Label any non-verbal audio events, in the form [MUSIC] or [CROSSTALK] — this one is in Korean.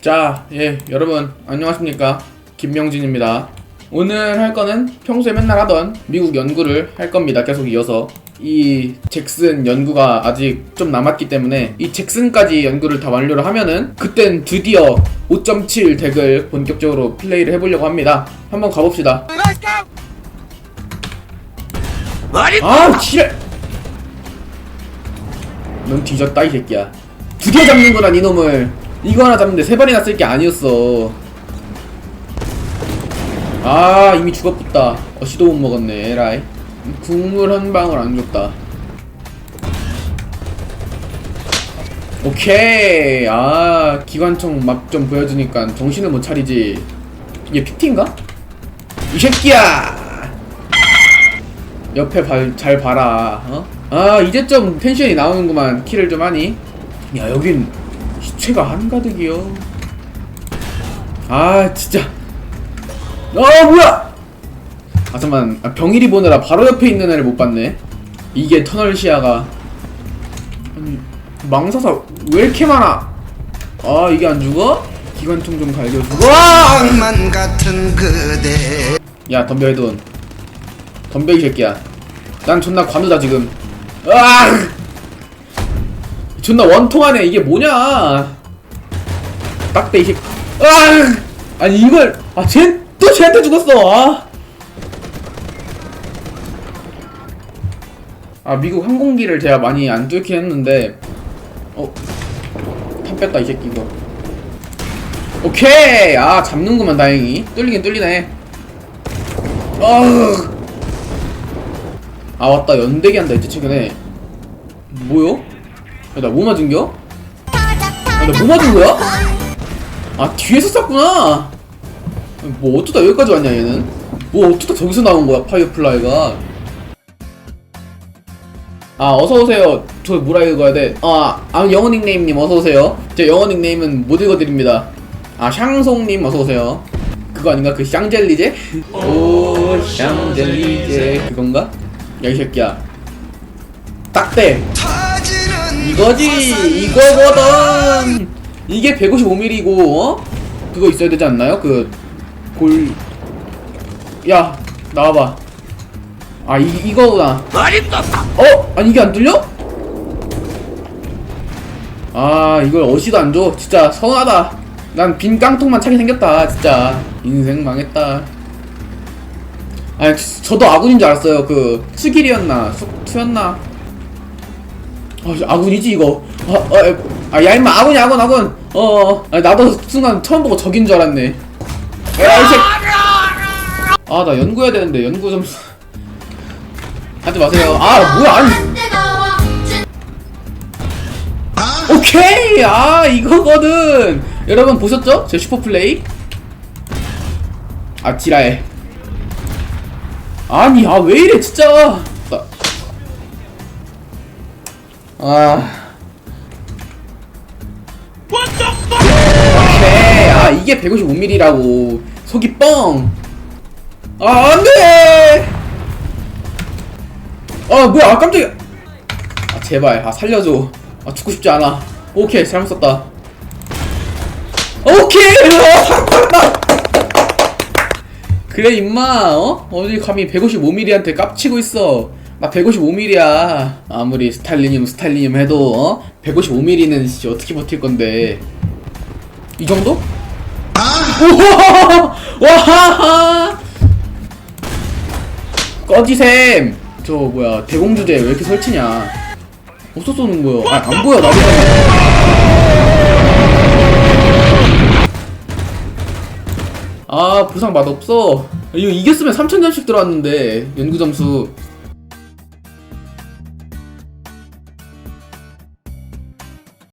자, 예, 여러분 안녕하십니까? 김명진입니다. 오늘 할 거는 평소에 맨날 하던 미국 연구를 할 겁니다. 계속 이어서 이 잭슨 연구가 아직 좀 남았기 때문에 이 잭슨까지 연구를 다 완료를 하면은 그땐 드디어 5.7 덱을 본격적으로 플레이를 해보려고 합니다. 한번 가봅시다. 아, 지랄! 넌 뒤졌다 이 새끼야. 드디어 잡는구나 이놈을. 이거 하나 잡는데 세 발이나 쓸 게 아니었어. 아 이미 죽었겠다. 어시도 못 먹었네 에라이. 국물 한 방울 안 줬다. 오케이. 아 기관총 막좀 보여주니까 정신을 못 차리지. 이게 PT인가? 이 새끼야. 옆에 발, 잘 봐라. 어? 아 이제 좀 텐션이 나오는구만. 키를 좀 하니. 야 여긴 시체가 한가득이요. 아 진짜. 아 뭐야? 아 잠만 아, 병일이 보느라 바로 옆에 있는 애를 못 봤네. 이게 터널 시야가. 아니 망사사 왜 이렇게 많아? 아 이게 안 죽어? 기관총 좀 갈겨주고. 와! 만 같은 그대 야 덤벼 해돈 덤벼 이 새끼야 난 존나 관우다 지금 아 존나 원통하네 이게 뭐냐? 딱대 이 새끼 아! 아니 이걸 아쟤또 쟤한테 죽었어. 아. 아 미국 항공기를 제가 많이 안 뚫긴 했는데. 어탄 뺐다 이 새끼 이거. 오케이! 아 잡는구만 다행히. 뚫리긴 뚫리네. 아, 아 맞다. 연대기 한다 했지 최근에. 뭐요? 야, 나 뭐 맞은겨? 아, 나뭐 맞은 거야? 아 뒤에서 쐈구나 뭐 어쩌다 여기까지 왔냐 얘는 뭐 어쩌다 저기서 나온 거야 파이어플라이가 아 어서오세요 저 뭐라 읽어야 돼? 아, 아 영어 닉네임님 어서오세요 제 영어 닉네임은 못 읽어드립니다 아 샹송님 어서오세요 그거 아닌가? 그 샹젤리제? 오 샹젤리제 그건가? 야 이 새끼야 딱대 이거지 이거거든. 이게 155mm고 어? 그거 있어야 되지 않나요? 그 골... 야 나와봐. 아 이, 이거구나. 어? 아니 이게 안 뚫려? 아 이걸 어시도 안 줘. 진짜 서운하다. 난 빈 깡통만 차게 생겼다 진짜. 인생 망했다. 아니 저도 아군인 줄 알았어요. 그 수길이었나 수, 투였나 아 아군이지 이거? 아, 아, 아, 야 임마 아군이 아군 아군. 어 아, 나도 순간 처음 보고 적인 줄 알았네. 에이 아나 연구해야 되는데 연구 좀. 하지 마세요. 아 뭐야 아니. 오케이! 아 이거거든. 여러분 보셨죠? 제 슈퍼 플레이? 아 지랄 아니 아 왜 이래 진짜 아. 오케이. 아 이게 155mm라고. 속이 뻥 아 안 돼! 아 뭐야 아 깜짝이야. 아 제발. 아 살려줘. 아 죽고 싶지 않아. 오케이 잘못 썼다. 오케이! 그래 임마. 어? 어디 감히 155mm한테 깝치고 있어 나 155mm야. 아무리 스탈리늄 스탈리늄 해도 어? 155mm는 씨 어떻게 버틸 건데. 이 정도? 우와 [LAUGHS] 와하하! 꺼지셈! 저 뭐야 대공주제 왜 이렇게 설치냐? 어디서 쏘는 거야? 아, 안 보여 나도 아 부상 맛없어. 이거 이겼으면 3천점씩 들어왔는데 연구 점수